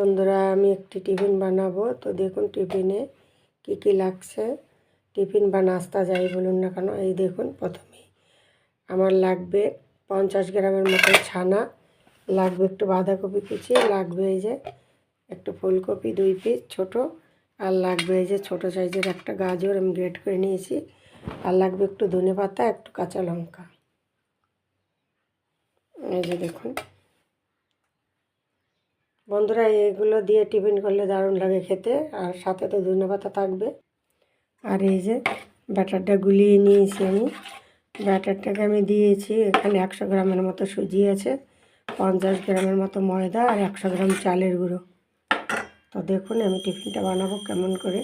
বন্ধুরা, আমি একটি টিফিন বানাবো। তো দেখুন টিফিনে কি কি লাগছে। টিফিন বা নাস্তা যাই বলুন না কেন, এই দেখুন প্রথমেই আমার লাগবে পঞ্চাশ গ্রামের মতো ছানা, লাগবে একটু বাঁধাকপি কুচি, লাগবে এই যে একটু ফুলকপি দুই পিস ছোট, আর লাগবে এই যে ছোটো সাইজের একটা গাজর আমি গ্রেট করে নিয়েছি, আর লাগবে একটু ধনে পাতা একটু কাঁচা লঙ্কা। এই যে দেখুন বন্ধুরা, এগুলো দিয়ে টিফিন করলে দারুণ লাগে খেতে, আর সাথে তো ধনে পাতা থাকবে। আর এই যে ব্যাটারটা গুলিয়ে নিয়েছি আমি। ব্যাটারটাকে আমি দিয়েছি, এখানে একশো গ্রামের মতো সুজি আছে, পঞ্চাশ গ্রামের মতো ময়দা আর একশো গ্রাম চালের গুঁড়ো। তো দেখুন, আমি টিফিনটা বানাবো কেমন করে।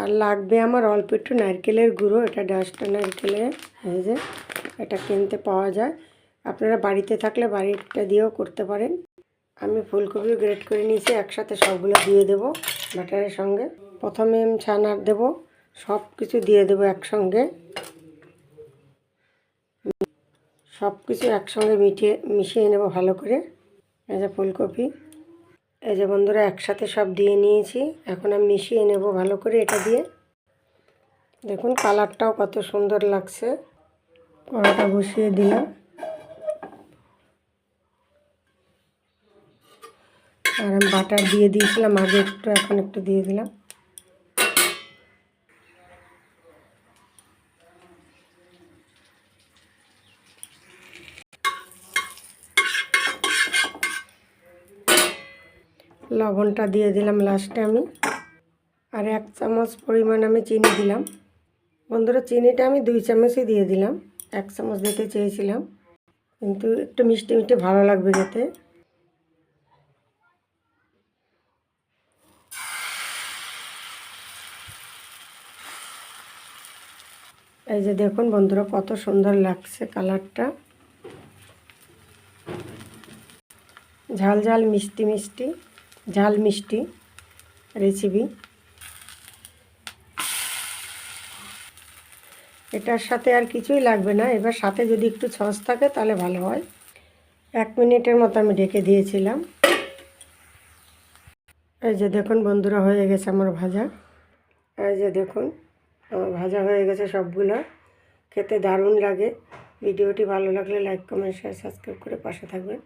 আর লাগবে আমার অল্প একটু নারকেলের গুঁড়ো, এটা ডাস্টা নারকেলের এই যে এটা কিনতে পাওয়া যায়। আপনারা বাড়িতে থাকলে বাড়িটা দিয়েও করতে পারেন। আমি ফুলকপিও গ্রেট করে নিয়েছি, একসাথে সবগুলো দিয়ে দেব ব্যাটারের সঙ্গে। প্রথমে আমি ছানার দেব সব কিছু দিয়ে দেবো একসঙ্গে। সব কিছু একসঙ্গে মিটিয়ে, মিশিয়ে নেব ভালো করে। এই যে ফুলকপি। এই যে বন্ধুরা, একসাথে সব দিয়ে নিয়েছি। এখন আমি মিশিয়ে নেব ভালো করে এটা দিয়ে। দেখুন, কালারটাও কত সুন্দর লাগছে। কড়াটা বসিয়ে দিলাম। আর আমি বাটার দিয়ে দিয়েছিলাম, আগে একটু, এখন একটু দিয়ে দিলাম। লবণটা দিয়ে দিলাম লাস্টে আমি। আর এক চামচ পরিমাণ আমি চিনি দিলাম। বন্ধুরা, চিনিটা আমি দুই চামচই দিয়ে দিলাম। এক চামচ দিতে চেয়েছিলাম। কিন্তু একটু মিষ্টি মিষ্টি ভালো লাগবে যাতে এই যে দেখুন বন্ধুরা, কত সুন্দর লাগছে কালারটা। ঝাল ঝাল, মিষ্টি মিষ্টি, ঝাল মিষ্টি রেসিপি এটার সাথে আর কিছুই লাগবে না। এবার সাথে যদি একটু সস থাকে, তাহলে ভালো হয়। এক মিনিটের মতো আমি ঢেকে দিয়েছিলাম। এই যে দেখুন বন্ধুরা, হয়ে গেছে আমার ভাজা। এই যে দেখুন। আমার ভাজা হয়ে গেছে সবগুলো। খেতে দারুণ লাগে। ভিডিওটি ভালো লাগলে লাইক কমেন্ট শেয়ার সাবস্ক্রাইব করে পাশে থাকবেন।